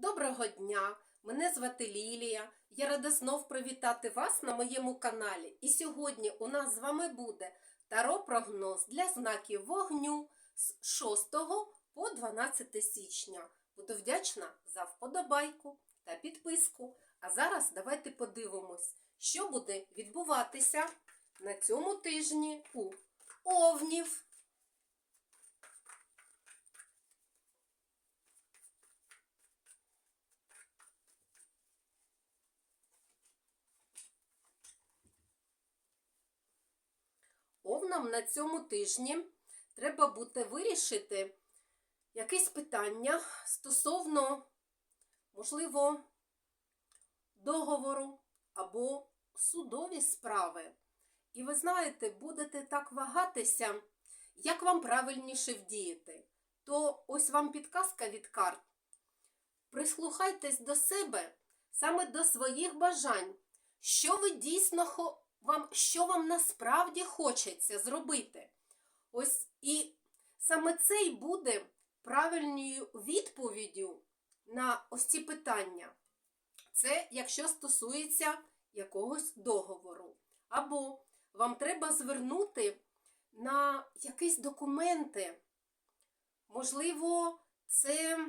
Доброго дня! Мене звати Лілія. Я рада знов привітати вас на моєму каналі. І сьогодні у нас з вами буде таро-прогноз для знаків вогню з 6 по 12 січня. Буду вдячна за вподобайку та підписку. А зараз давайте подивимось, що буде відбуватися на цьому тижні у Овнів. Овнам на цьому тижні треба буде вирішити якесь питання стосовно, можливо, договору або судові справи. І ви знаєте, будете так вагатися, як вам правильніше вдіяти. То ось вам підказка від карт. Прислухайтесь до себе, саме до своїх бажань, що ви дійсно вам, що вам насправді хочеться зробити. Ось і саме це й буде правильною відповіддю на ось ці питання. Це якщо стосується якогось договору. Або вам треба звернути на якісь документи. Можливо, це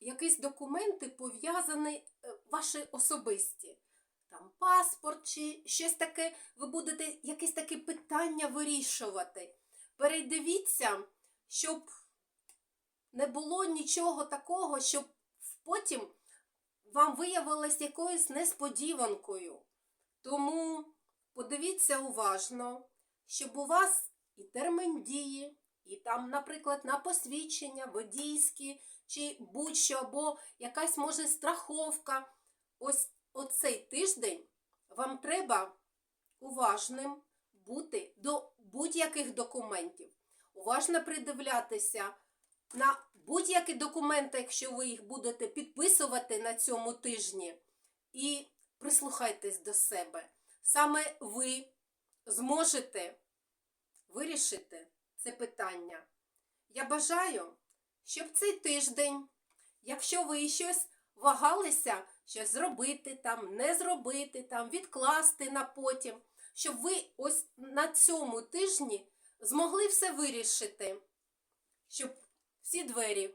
якісь документи пов'язані е, ваші особисті. Там паспорт чи щось таке, ви будете якесь таке питання вирішувати. Передивіться, щоб не було нічого такого, щоб потім вам виявилось якоюсь несподіванкою. Тому подивіться уважно, щоб у вас і термін дії, і там, наприклад, на посвідчення, водійські, чи будь-що, або якась може страховка. Ось оцей тиждень вам треба уважним бути до будь-яких документів. Уважно придивлятися на будь-які документи, якщо ви їх будете підписувати на цьому тижні. І прислухайтесь до себе. Саме ви зможете вирішити це питання. Я бажаю, щоб цей тиждень, якщо ви щось вагалися, щось зробити, там, не зробити, там, відкласти на потім, щоб ви ось на цьому тижні змогли все вирішити, щоб всі двері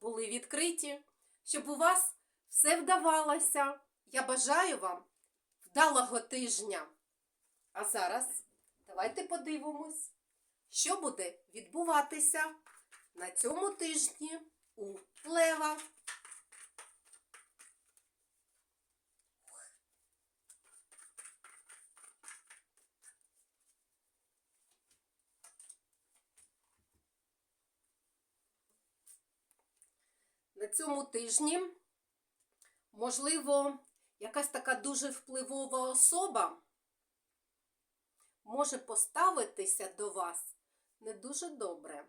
були відкриті, щоб у вас все вдавалося. Я бажаю вам вдалого тижня. А зараз давайте подивимось, що буде відбуватися на цьому тижні у Лева. На цьому тижні, можливо, якась така дуже впливова особа може поставитися до вас не дуже добре.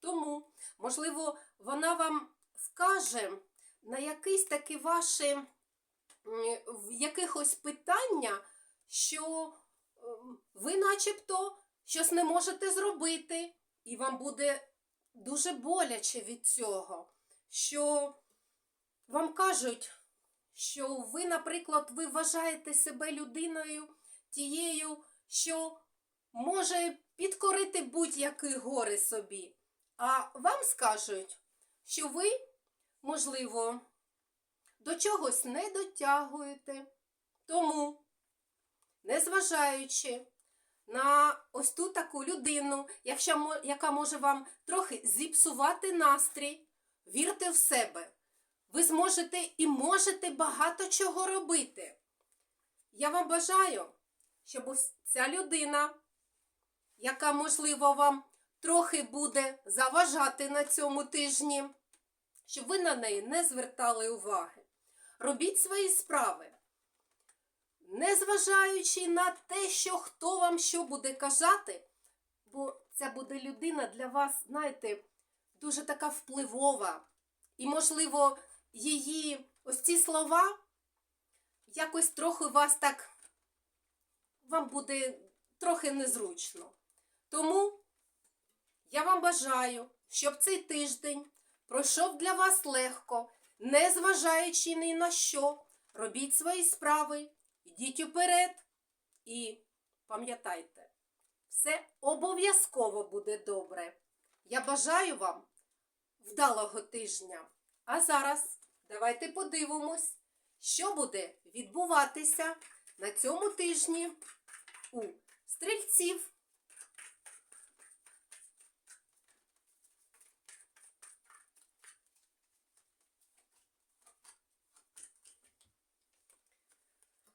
Тому, можливо, вона вам вкаже на якісь такі ваші в якихось питання, що ем, ви начебто щось не можете зробити, і вам буде дуже боляче від цього, що вам кажуть, що ви, наприклад, ви вважаєте себе людиною тією, що може підкорити будь-які гори собі. А вам скажуть, що ви, можливо, до чогось не дотягуєте. Тому, незважаючи на ось ту таку людину, яка може вам трохи зіпсувати настрій, вірте в себе. Ви зможете і можете багато чого робити. Я вам бажаю, щоб ця людина, яка, можливо, вам трохи буде заважати на цьому тижні, щоб ви на неї не звертали уваги. Робіть свої справи, незважаючи на те, що хто вам що буде казати, бо ця буде людина для вас, знаєте, дуже така впливова. І, можливо, її ось ці слова якось трохи вас так, вам буде трохи незручно. Тому я вам бажаю, щоб цей тиждень пройшов для вас легко, не зважаючи ні на що. Робіть свої справи, йдіть уперед і пам'ятайте, все обов'язково буде добре. Я бажаю вам вдалого тижня. А зараз давайте подивимось, що буде відбуватися на цьому тижні у стрільців.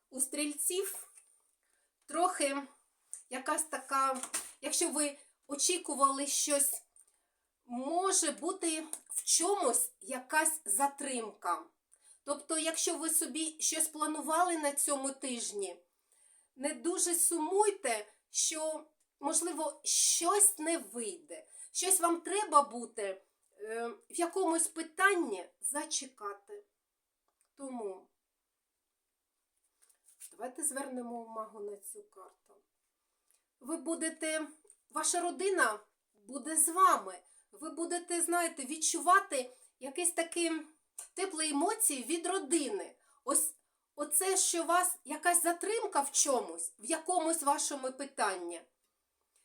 У стрільців трохи якась така, якщо ви очікували щось, може бути в чомусь якась затримка. Тобто, якщо ви собі щось планували на цьому тижні, не дуже сумуйте, що, можливо, щось не вийде. Щось вам треба буде е, в якомусь питанні зачекати. Тому давайте звернемо увагу на цю карту. Ви будете, ваша родина буде з вами. Ви будете, знаєте, відчувати якісь такі теплі емоції від родини. Ось оце, що у вас якась затримка в чомусь, в якомусь вашому питанні.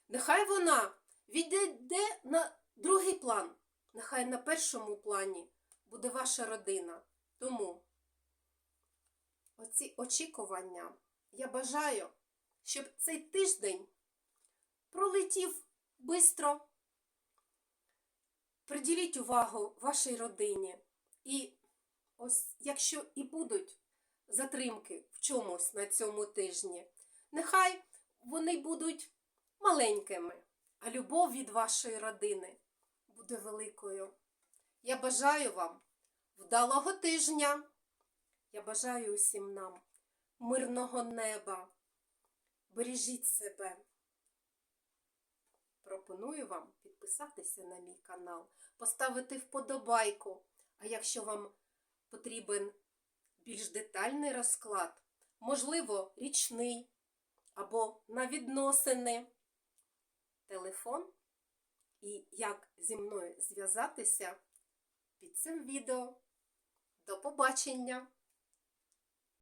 Нехай вона відійде на другий план. Нехай на першому плані буде ваша родина. Тому оці очікування я бажаю, щоб цей тиждень пролетів швидко. Приділіть увагу вашій родині. І ось якщо і будуть затримки в чомусь на цьому тижні, нехай вони будуть маленькими, а любов від вашої родини буде великою. Я бажаю вам вдалого тижня. Я бажаю усім нам мирного неба. Бережіть себе. Пропоную вам підписатися на мій канал, поставити вподобайку. А якщо вам потрібен більш детальний розклад, можливо, річний або на відносини, телефон і як зі мною зв'язатися під цим відео. До побачення!